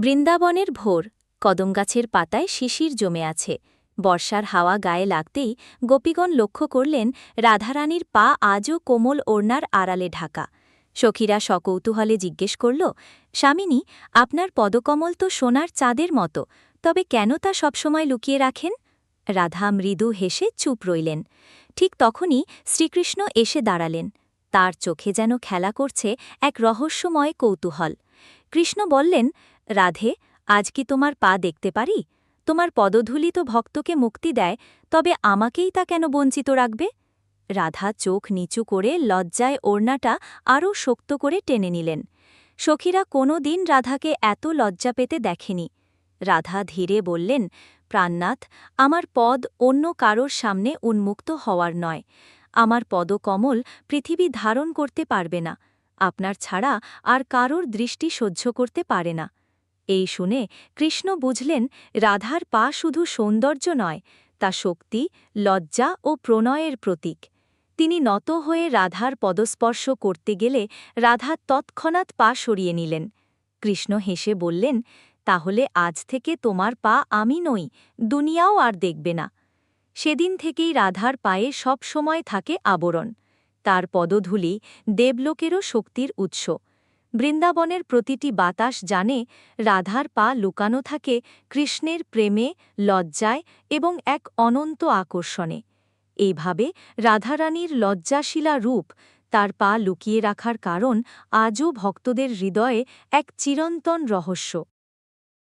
বৃন্দাবনের ভোর, কদমগাছের পাতায় শিশির জমে আছে। বর্ষার হাওয়া গায়ে লাগতেই গোপীগণ লক্ষ্য করলেন রাধারানীর পা আজও কোমল ওড়নার আড়ালে ঢাকা। সখীরা সকৌতূহলে জিজ্ঞেস করল, স্বামিনী, আপনার পদকমল তো সোনার চাঁদের মতো, তবে কেন তা সবসময় লুকিয়ে রাখেন? রাধা মৃদু হেসে চুপ রইলেন। ঠিক তখনই শ্রীকৃষ্ণ এসে দাঁড়ালেন। তার চোখে যেন খেলা করছে এক রহস্যময় কৌতূহল। কৃষ্ণ বললেন রাধে, আজ কি তোমার পা দেখতে পারি? তোমার পদধূলি তো ভক্তকে মুক্তি দেয়, তবে আমাকেই তা কেন বঞ্চিত রাখবে? রাধা চোখ নিচু করে লজ্জায় ওড়নাটা আরও শক্ত করে টেনে নিলেন। সখীরা কোনো দিন রাধাকে এত লজ্জা পেতে দেখেনি। রাধা ধীরে বললেন, প্রাণনাথ, আমার পদ অন্য কারোর সামনে উন্মুক্ত হওয়ার নয়। আমার পদকমল পৃথিবী ধারণ করতে পারবে না। আপনার ছাড়া আর কারোর দৃষ্টি সহ্য করতে পারে না। এই শুনে কৃষ্ণ বুঝলেন, রাধার পা শুধু সৌন্দর্য নয়, তা শক্তি, লজ্জা ও প্রণয়ের প্রতীক। তিনি নত হয়ে রাধার পদস্পর্শ করতে গেলে রাধা তৎক্ষণাৎ পা সরিয়ে নিলেন। কৃষ্ণ হেসে বললেন, তাহলে আজ থেকে তোমার পা আমি নই, দুনিয়াও আর দেখবে না। সেদিন থেকেই রাধার পায়ে সব সময় থাকে আবরণ। তার পদধূলি দেবলোকেরও শক্তির উৎস। বৃন্দাবনের প্রতিটি বাতাস জানে, রাধার পা লুকানো থাকে কৃষ্ণের প্রেমে, লজ্জায় এবং এক অনন্ত আকর্ষণে। এইভাবে রাধারানীর লজ্জাশিলা রূপ তার পা লুকিয়ে রাখার কারণ আজও ভক্তদের হৃদয়ে এক চিরন্তন রহস্য।